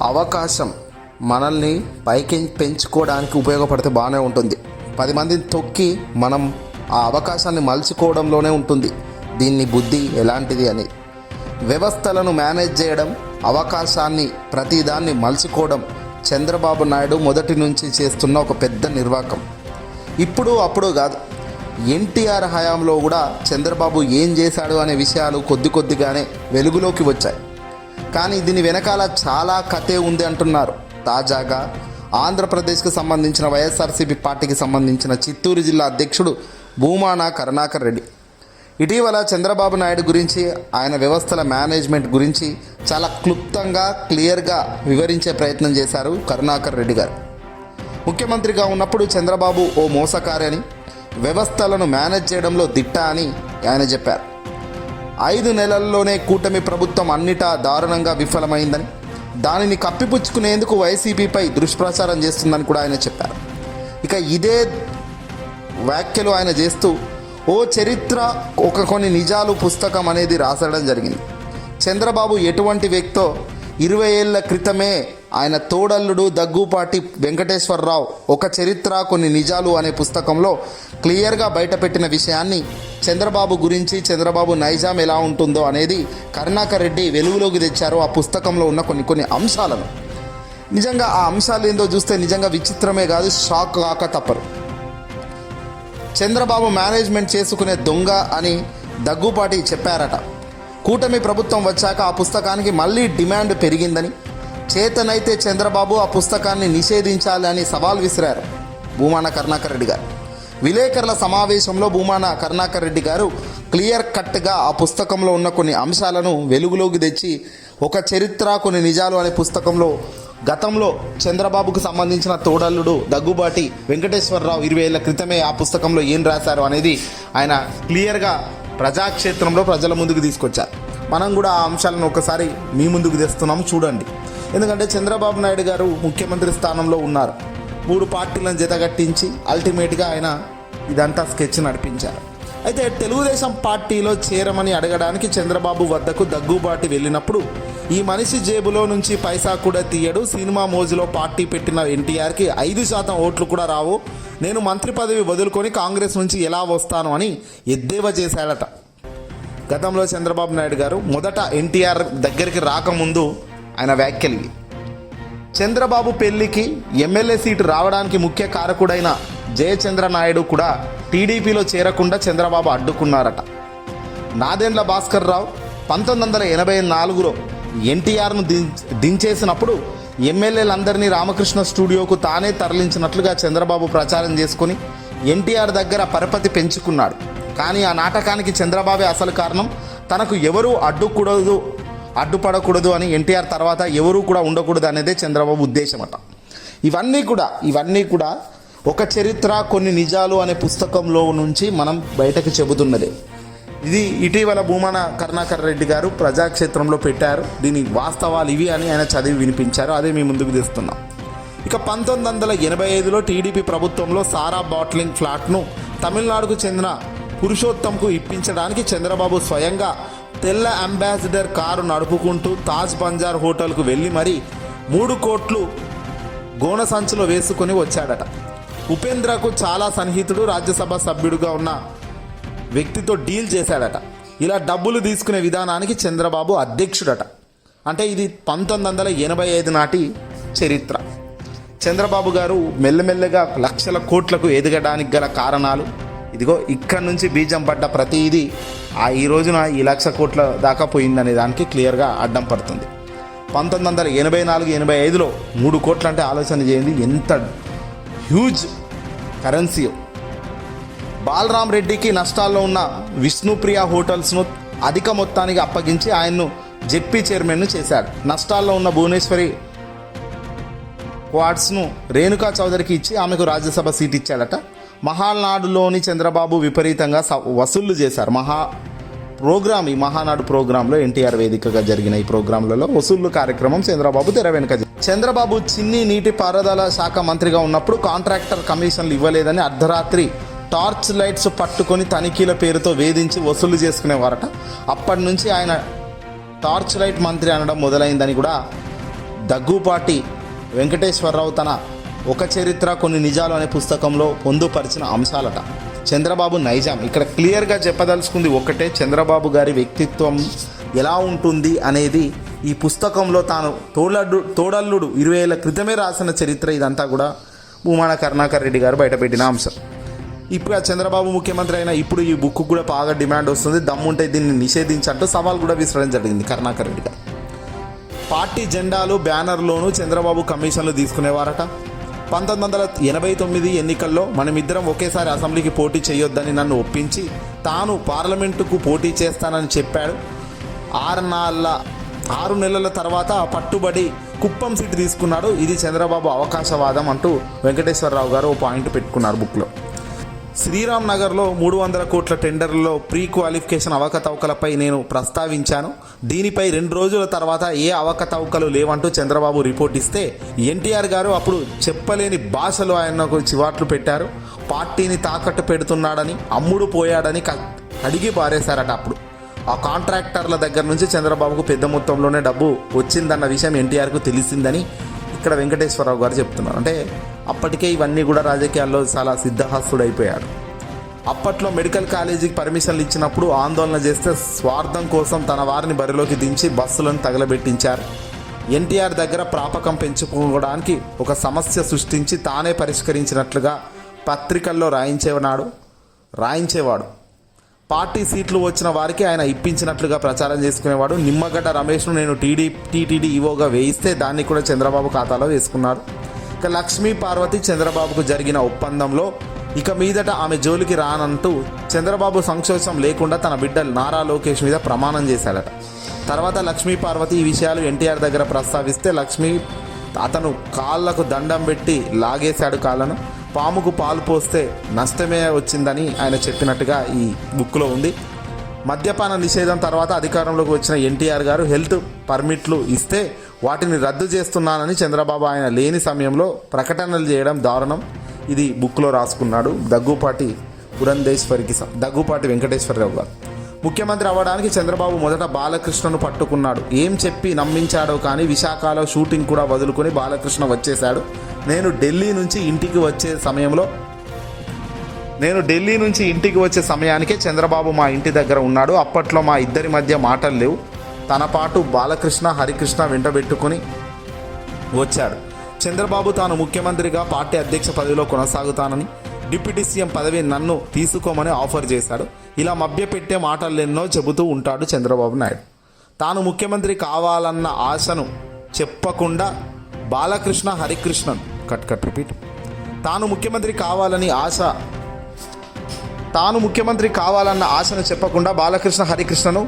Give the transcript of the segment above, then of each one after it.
అవకాశం మనల్ని పైకి పెంచుకోవడానికి ఉపయోగపడితే బాగానే ఉంటుంది. పది మందిని తొక్కి మనం ఆ అవకాశాన్ని మలుచుకోవడంలోనే ఉంటుంది. దీన్ని బుద్ధి ఎలాంటిది అని. వ్యవస్థలను మేనేజ్ చేయడం అవకాశాన్ని ప్రతిదాన్ని మలుచుకోవడం చంద్రబాబు నాయుడు మొదటి నుంచి చేస్తున్న ఒక పెద్ద నిర్వాకం. ఇప్పుడు అప్పుడు కాదు. ఎన్టీఆర్ హయాంలో కూడా చంద్రబాబు ఏం చేశాడు అనే విషయాలు కొద్ది కొద్దిగానే వెలుగులోకి వచ్చాయి. కానీ దీని వెనకాల చాలా కథే ఉంది అంటున్నారు. తాజాగా ఆంధ్రప్రదేశ్కు సంబంధించిన వైఎస్ఆర్సీపీ పార్టీకి సంబంధించిన చిత్తూరు జిల్లా అధ్యక్షుడు భూమాన కరుణాకర్ రెడ్డి. ఇటీవల చంద్రబాబు నాయుడు గురించి ఆయన వ్యవస్థల మేనేజ్మెంట్ గురించి చాలా క్లుప్తంగా క్లియర్గా వివరించే ప్రయత్నం చేశారు కరుణాకర్ రెడ్డి గారు. ముఖ్యమంత్రిగా ఉన్నప్పుడు చంద్రబాబు ఓ మోసకారని వ్యవస్థలను మేనేజ్ చేయడంలో దిట్ట అని ఆయన చెప్పారు. ఐదు నెలల్లోనే కూటమి ప్రభుత్వం అన్నిటా దారుణంగా విఫలమైందని దానిని కప్పిపుచ్చుకునేందుకు వైసీపీపై దుష్ప్రచారం చేస్తుందని కూడా ఆయన చెప్పారు. ఇక ఇదే వ్యాఖ్యలు ఆయన చేస్తూ ఓ చరిత్ర ఒక కొన్ని నిజాలు పుస్తకం అనేది రాసడం జరిగింది. చంద్రబాబు ఎటువంటి వ్యక్తో ఇరవై ఏళ్ళ క్రితమే ఆయన తోడల్లుడు దగ్గుపాటి వెంకటేశ్వరరావు ఒక చరిత్ర కొన్ని నిజాలు అనే పుస్తకంలో క్లియర్గా బయటపెట్టిన విషయాన్ని చంద్రబాబు గురించి చంద్రబాబు నైజాం ఎలా ఉంటుందో అనేది కరుణాకర్ రెడ్డి వెలుగులోకి తెచ్చారు ఆ పుస్తకంలో ఉన్న కొన్ని కొన్ని అంశాలను. నిజంగా ఆ అంశాలు ఏందో చూస్తే నిజంగా విచిత్రమే కాదు షాక్ కాక తప్పరు. చంద్రబాబు మేనేజ్మెంట్ చేసుకునే దొంగ అని దగ్గుపాటి చెప్పారట. కూటమి ప్రభుత్వం వచ్చాక ఆ పుస్తకానికి మళ్ళీ డిమాండ్ పెరిగిందని చేతనైతే చంద్రబాబు ఆ పుస్తకాన్ని నిషేధించాలి అని సవాల్ విసిరారు భూమాన కరుణాకర్ రెడ్డి గారు. విలేకరుల సమావేశంలో భూమాన కరుణాకర్ రెడ్డి గారు క్లియర్ కట్గా ఆ పుస్తకంలో ఉన్న కొన్ని అంశాలను వెలుగులోకి తెచ్చి ఒక చరిత్ర కొన్ని నిజాలు అనే పుస్తకంలో గతంలో చంద్రబాబుకు సంబంధించిన తోడల్లుడు దగ్గుబాటి వెంకటేశ్వరరావు ఇరవై ఏళ్ళ క్రితమే ఆ పుస్తకంలో ఏం రాశారు అనేది ఆయన క్లియర్గా ప్రజాక్షేత్రంలో ప్రజల ముందుకు తీసుకొచ్చారు. మనం కూడా ఆ అంశాలను ఒకసారి మీ ముందుకు తెస్తున్నాము చూడండి. ఎందుకంటే చంద్రబాబు నాయుడు గారు ముఖ్యమంత్రి స్థానంలో ఉన్నారు. మూడు పార్టీలను జతగట్టించి అల్టిమేట్గా ఆయన ఇదంతా స్కెచ్ నడిపించారు. అయితే తెలుగుదేశం పార్టీలో చేరమని అడగడానికి చంద్రబాబు వద్దకు దగ్గుబాటి వెళ్ళినప్పుడు ఈ మనిషి జేబులో నుంచి పైసా కూడా తీయడు సినిమా మోజులో పార్టీ పెట్టిన ఎన్టీఆర్కి ఐదు శాతం ఓట్లు కూడా రావు నేను మంత్రి పదవి వదులుకొని కాంగ్రెస్ నుంచి ఎలా వస్తాను అని ఎద్దేవా చేశాడట. గతంలో చంద్రబాబు నాయుడు గారు మొదట ఎన్టీఆర్ దగ్గరికి రాకముందు ఆయన వ్యాఖ్యలు చంద్రబాబు పెళ్ళికి ఎమ్మెల్యే సీటు రావడానికి ముఖ్య కారకుడైన జయచంద్ర నాయుడు కూడా టీడీపీలో చేరకుండా చంద్రబాబు అడ్డుకున్నారట. నాదెండ్ల భాస్కర్ రావు పంతొమ్మిది వందల ఎనభై నాలుగులో ఎన్టీఆర్ను దించేసినప్పుడు ఎమ్మెల్యేలందరినీ రామకృష్ణ స్టూడియోకు తానే తరలించినట్లుగా చంద్రబాబు ప్రచారం చేసుకుని ఎన్టీఆర్ దగ్గర పరపతి పెంచుకున్నాడు. కానీ ఆ నాటకానికి చంద్రబాబే అసలు కారణం తనకు ఎవరూ అడ్డుకూడదు అడ్డుపడకూడదు అని ఎన్టీఆర్ తర్వాత ఎవరూ కూడా ఉండకూడదు అనేదే చంద్రబాబు ఉద్దేశం అట ఇవన్నీ కూడా ఇవన్నీ కూడా ఒక చరిత్ర కొన్ని నిజాలు అనే పుస్తకంలో నుంచి మనం బయటకు చెబుతున్నదే. ఇది ఇటీవల భూమన కరుణాకర్ రెడ్డి గారు ప్రజాక్షేత్రంలో పెట్టారు. దీని వాస్తవాలు ఇవి అని ఆయన చదివి వినిపించారు. అదే మీ ముందుకు తీస్తున్నాం. ఇక పంతొమ్మిది వందల ఎనభై ఐదులో టీడీపీ ప్రభుత్వంలో సారా బాట్లింగ్ ఫ్లాట్ను తమిళనాడుకు చెందిన పురుషోత్తంకు ఇప్పించడానికి చంద్రబాబు స్వయంగా తెల్ల అంబాసిడర్ కారు నడుపుకుంటూ తాజ్ బంజార్ హోటల్కు వెళ్ళి మరీ మూడు కోట్లు గోన సంచిలో వేసుకొని వచ్చాడట. ఉపేంద్రకు చాలా సన్నిహితుడు రాజ్యసభ సభ్యుడిగా ఉన్న వ్యక్తితో డీల్ చేశాడట. ఇలా డబ్బులు తీసుకునే విధానానికి చంద్రబాబు అధ్యక్షుడట. అంటే ఇది పంతొమ్మిది వందల ఎనభై ఐదు నాటి చరిత్ర. చంద్రబాబు గారు మెల్లమెల్లగా లక్షల కోట్లకు ఎదగడానికి గల కారణాలు ఇదిగో ఇక్కడ నుంచి బీజం పడ్డ ప్రతిదీ ఆ ఈ రోజున ఈ లక్ష కోట్ల దాకా పోయిందనే దానికి క్లియర్గా అడ్డం పడుతుంది. పంతొమ్మిది వందల ఎనభై నాలుగు ఎనభై ఐదులో మూడు కోట్లు అంటే ఆలోచన చేయండి ఎంత హ్యూజ్ కరెన్సీ బాలరాం రెడ్డికి నష్టాల్లో ఉన్న విష్ణుప్రియ హోటల్స్ను అధిక మొత్తానికి అప్పగించి ఆయన్ను జెప్పి చైర్మన్ను చేశాడు. నష్టాల్లో ఉన్న భువనేశ్వరి క్వార్ట్స్ను రేణుకా చౌదరికి ఇచ్చి ఆమెకు రాజ్యసభ సీట్ ఇచ్చాడట. మహానాడులోని చంద్రబాబు విపరీతంగా స- వసూళ్ళు చేశారు. మహా ప్రోగ్రామ్ ఈ మహానాడు ప్రోగ్రాంలో ఎన్టీఆర్ వేదికగా జరిగిన ఈ ప్రోగ్రాంలలో వసూళ్ళు కార్యక్రమం చంద్రబాబు తెర వెనుక చంద్రబాబు చిన్ని నీటి పారుదల శాఖ మంత్రిగా ఉన్నప్పుడు కాంట్రాక్టర్ కమిషన్లు ఇవ్వలేదని అర్ధరాత్రి టార్చ్ లైట్స్ పట్టుకొని తనిఖీల పేరుతో వేధించి వసూలు చేసుకునేవారట అప్పటి నుంచి ఆయన టార్చ్ లైట్ మంత్రి అనడం మొదలైందని కూడా దగ్గుపాటి వెంకటేశ్వరరావు తన ఒక చరిత్ర కొన్ని నిజాలు అనే పుస్తకంలో పొందుపరిచిన అంశాలట. చంద్రబాబు నైజాం. ఇక్కడ క్లియర్గా చెప్పదలుచుకుంది ఒకటే చంద్రబాబు గారి వ్యక్తిత్వం ఎలా ఉంటుంది అనేది ఈ పుస్తకంలో తాను తోడల్లు తోడల్లుడు ఇరవై ఏళ్ళ క్రితమే రాసిన చరిత్ర ఇదంతా కూడా భూమాన కరుణాకర్ రెడ్డి గారు బయటపెట్టిన అంశం. ఇప్పుడు ఆ చంద్రబాబు ముఖ్యమంత్రి అయినా ఇప్పుడు ఈ బుక్ కూడా బాగా డిమాండ్ వస్తుంది. దమ్ముంటే దీన్ని నిషేధించంటూ సవాల్ కూడా విసరడం జరిగింది కరుణాకర్ రెడ్డి గారు. పార్టీ జెండాలు బ్యానర్లోనూ చంద్రబాబు కమిషన్లు తీసుకునేవారట. పంతొమ్మిది వందల ఎనభై తొమ్మిది ఎన్నికల్లో మనమిద్దరం ఒకేసారి అసెంబ్లీకి పోటీ చేయొద్దని నన్ను ఒప్పించి తాను పార్లమెంటుకు పోటీ చేస్తానని చెప్పాడు. ఆరు నాళ్ళ ఆరు నెలల తర్వాత పట్టుబడి కుప్పం సీటు తీసుకున్నాడు. ఇది చంద్రబాబు అవకాశవాదం అంటూ వెంకటేశ్వరరావు గారు ఓ పాయింట్ పెట్టుకున్నారు బుక్లో. శ్రీరామ్ నగర్లో మూడు వందల కోట్ల టెండర్లలో ప్రీ క్వాలిఫికేషన్ అవకతవకలపై నేను ప్రస్తావించాను. దీనిపై రెండు రోజుల తర్వాత ఏ అవకతవకలు లేవంటూ చంద్రబాబు రిపోర్ట్ ఇస్తే ఎన్టీఆర్ గారు అప్పుడు చెప్పలేని భాషలో ఆయనకు చివాట్లు పెట్టారు. పార్టీని తాకట్టు పెడుతున్నాడని అమ్ముడు పోయాడని క- అడిగి పారేశారట అప్పుడు. ఆ కాంట్రాక్టర్ల దగ్గర నుంచి చంద్రబాబుకు పెద్ద మొత్తంలోనే డబ్బు వచ్చిందన్న విషయం ఎన్టీఆర్కు తెలిసిందని ఇక్కడ వెంకటేశ్వరరావు గారు చెప్తున్నారు. అంటే అప్పటికే ఇవన్నీ కూడా రాజకీయాల్లో చాలా సిద్ధహస్తుడైపోయారు. అప్పట్లో మెడికల్ కాలేజీకి పర్మిషన్లు ఇచ్చినప్పుడు ఆందోళన చేస్తే స్వార్థం కోసం తన వారిని బరిలోకి దించి బస్సులను తగలబెట్టించారు. ఎన్టీఆర్ దగ్గర ప్రాపకం పెంచుకోవడానికి ఒక సమస్య సృష్టించి తానే పరిష్కరించినట్లుగా పత్రికల్లో రాయించేవాడు రాయించేవాడు. పార్టీ సీట్లు వచ్చిన వారికి ఆయన ఇప్పించినట్లుగా ప్రచారం చేసుకునేవాడు. నిమ్మగడ్డ రమేష్ను నేను టీడీ టీటీడీ ఈవోగా వేయిస్తే దాన్ని కూడా చంద్రబాబు ఖాతాలో వేసుకున్నాడు. ఇక లక్ష్మీ పార్వతి చంద్రబాబుకు జరిగిన ఒప్పందంలో ఇక మీదట ఆమె జోలికి రానంటూ చంద్రబాబు సంక్షోభం లేకుండా తన బిడ్డ నారా లోకేష్ మీద ప్రమాణం చేశాడట. తర్వాత లక్ష్మీ పార్వతి ఈ విషయాలు ఎన్టీఆర్ దగ్గర ప్రస్తావిస్తే లక్ష్మీ అతను కాళ్ళకు దండం పెట్టి లాగేశాడు కాళ్ళను. పాముకు పాలు పోస్తే నష్టమే వచ్చిందని ఆయన చెప్పినట్టుగా ఈ బుక్లో ఉంది. మద్యపాన నిషేధం తర్వాత అధికారంలోకి వచ్చిన ఎన్టీఆర్ గారు హెల్త్ పర్మిట్లు ఇస్తే వాటిని రద్దు చేస్తున్నానని చంద్రబాబు ఆయన లేని సమయంలో ప్రకటనలు చేయడం దారుణం. ఇది బుక్లో రాసుకున్నాడు దగ్గుపాటి పురంధేశ్వరికి స- దగ్గుపాటి వెంకటేశ్వరరావు గారు. ముఖ్యమంత్రి అవ్వడానికి చంద్రబాబు మొదట బాలకృష్ణను పట్టుకున్నాడు. ఏం చెప్పి నమ్మించాడో కానీ విశాఖలో షూటింగ్ కూడా వదులుకొని బాలకృష్ణ వచ్చేశాడు. నేను ఢిల్లీ నుంచి ఇంటికి వచ్చే సమయంలో నేను ఢిల్లీ నుంచి ఇంటికి వచ్చే సమయానికే చంద్రబాబు మా ఇంటి దగ్గర ఉన్నాడు. అప్పట్లో మా ఇద్దరి మధ్య మాటలు లేవు. తన పాటు బాలకృష్ణ హరికృష్ణ వెంటబెట్టుకొని వచ్చాడు. చంద్రబాబు తాను ముఖ్యమంత్రిగా పార్టీ అధ్యక్ష పదవిలో కొనసాగుతానని డిప్యూటీ సీఎం పదవి నన్ను తీసుకోమని ఆఫర్ చేశాడు. ఇలా మభ్యపెట్టే మాటలెన్నో చెబుతూ ఉంటాడు చంద్రబాబు నాయుడు. తాను ముఖ్యమంత్రి కావాలన్న ఆశను చెప్పకుండా Balakrishna Harikrishnan cut cut repeat. తాను ముఖ్యమంత్రి కావాలని ఆశ తాను ముఖ్యమంత్రి కావాలన్న ఆశను చెప్పకుండా బాలకృష్ణ హరికృష్ణను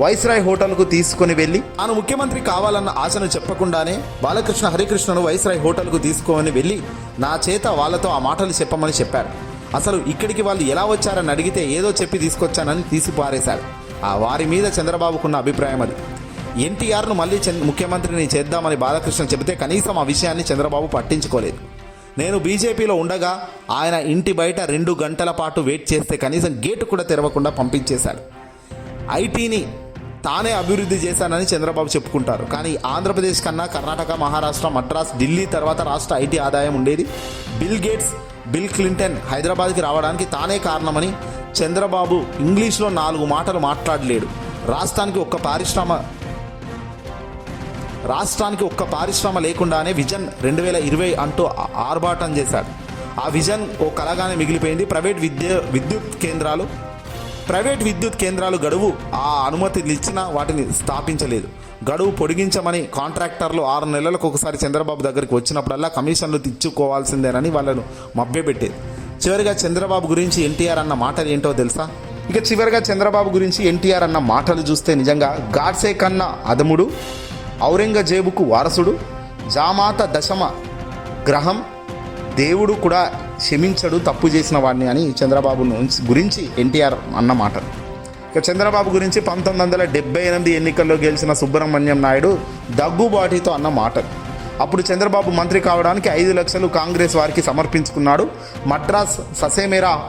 వైస్రాయ్ హోటల్కు తీసుకొని వెళ్ళి తాను ముఖ్యమంత్రి కావాలన్న ఆశను చెప్పకుండానే బాలకృష్ణ హరికృష్ణను వైస్రాయ్ హోటల్కు తీసుకొని వెళ్ళి నా చేత వాళ్ళతో ఆ మాటలు చెప్పమని చెప్పాడు అసలు ఇక్కడికి వాళ్ళు ఎలా వచ్చారని అడిగితే ఏదో చెప్పి తీసుకొచ్చానని తీసిపారేశాడు ఆ వారి మీద చంద్రబాబుకున్న అభిప్రాయం అది. ఎన్టీఆర్ను మళ్ళీ ముఖ్యమంత్రిని చేద్దామని బాలకృష్ణ చెబితే కనీసం ఆ విషయాన్ని చంద్రబాబు పట్టించుకోలేదు. నేను బీజేపీలో ఉండగా ఆయన ఇంటి బయట రెండు గంటల పాటు వెయిట్ చేస్తే కనీసం గేటు కూడా తెరవకుండా పంపించేశాడు. ఐటీని తానే అభివృద్ధి చేశానని చంద్రబాబు చెప్పుకుంటారు. కానీ ఆంధ్రప్రదేశ్ కన్నా కర్ణాటక మహారాష్ట్ర మద్రాస్ ఢిల్లీ తర్వాత రాష్ట్ర ఐటీ ఆదాయం ఉండేది. బిల్ గేట్స్ బిల్ క్లింటన్ హైదరాబాద్కి రావడానికి తానే కారణమని చంద్రబాబు ఇంగ్లీష్లో నాలుగు మాటలు మాట్లాడలేడు. రాష్ట్రానికి ఒక్క పారిశ్రామ రాష్ట్రానికి ఒక్క పారిశ్రమ లేకుండానే విజన్ రెండు వేల ఇరవై అంటూ ఆర్భాటం చేశాడు. ఆ విజన్ ఓ కలగానే మిగిలిపోయింది. ప్రైవేట్ విద్య విద్యుత్ కేంద్రాలు ప్రైవేట్ విద్యుత్ కేంద్రాలు గడువు ఆ అనుమతినిచ్చినా వాటిని స్థాపించలేదు. గడువు పొడిగించమని కాంట్రాక్టర్లు ఆరు నెలలకు ఒకసారి చంద్రబాబు దగ్గరికి వచ్చినప్పుడల్లా కమిషన్లు తెచ్చుకోవాల్సిందేనని వాళ్ళను మభ్యపెట్టేది. చివరిగా చంద్రబాబు గురించి ఎన్టీఆర్ అన్న మాటలు ఏంటో తెలుసా? ఇక చివరిగా చంద్రబాబు గురించి ఎన్టీఆర్ అన్న మాటలు చూస్తే నిజంగా గాడ్సే కన్న అదముడు ఔరంగజేబుకు వారసుడు జామాత దశమ గ్రహం దేవుడు కూడా క్షమించడు తప్పు చేసిన వాడిని అని చంద్రబాబు నుంచి- గురించి ఎన్టీఆర్ అన్న మాట. ఇక చంద్రబాబు గురించి పంతొమ్మిది వందల డెబ్బై ఎనిమిది ఎన్నికల్లో గెలిచిన సుబ్రహ్మణ్యం నాయుడు దగ్గుబాటితో అన్న మాట. అప్పుడు చంద్రబాబు మంత్రి కావడానికి ఐదు లక్షలు కాంగ్రెస్ వారికి సమర్పించుకున్నాడు. మద్రాస్ ససేమేరా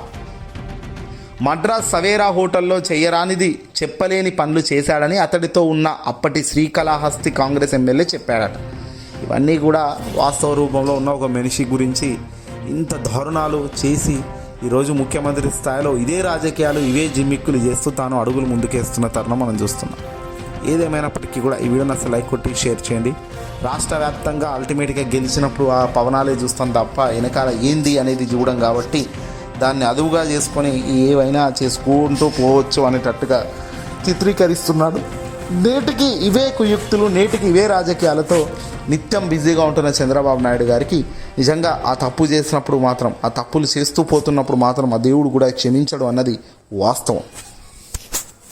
మద్రాస్ సవేరా హోటల్లో చేయరానిది చెప్పలేని పనులు చేశాడని అతడితో ఉన్న అప్పటి శ్రీకళాహస్తి కాంగ్రెస్ ఎమ్మెల్యే చెప్పాడట. ఇవన్నీ కూడా వాస్తవ రూపంలో ఉన్న ఒక మనిషి గురించి ఇంత దారుణాలు చేసి ఈరోజు ముఖ్యమంత్రి స్థాయిలో ఇదే రాజకీయాలు ఇవే జిమ్మిక్కులు చేస్తూ తాను అడుగులు ముందుకేస్తున్న తరుణం మనం చూస్తున్నాం. ఏదేమైనప్పటికీ కూడా ఈ వీడియోని అసలు లైక్ కొట్టి షేర్ చేయండి. రాష్ట్ర వ్యాప్తంగా అల్టిమేట్గా గెలిచినప్పుడు ఆ పవనాలే చూస్తాం తప్ప వెనకాల ఏంది అనేది చూడడం కాబట్టి దాన్ని అదువుగా చేసుకొని ఏవైనా చేసుకుంటూ పోవచ్చు అనేటట్టుగా చిత్రీకరిస్తున్నాడు. నేటికి ఇవే కుయుక్తులు నేటికి ఇవే రాజకీయాలతో నిత్యం బిజీగా ఉంటున్న చంద్రబాబు నాయుడు గారికి నిజంగా ఆ తప్పు చేసినప్పుడు మాత్రం ఆ తప్పులు చేస్తూ పోతున్నప్పుడు మాత్రం ఆ దేవుడు కూడా క్షమించడు అన్నది వాస్తవం.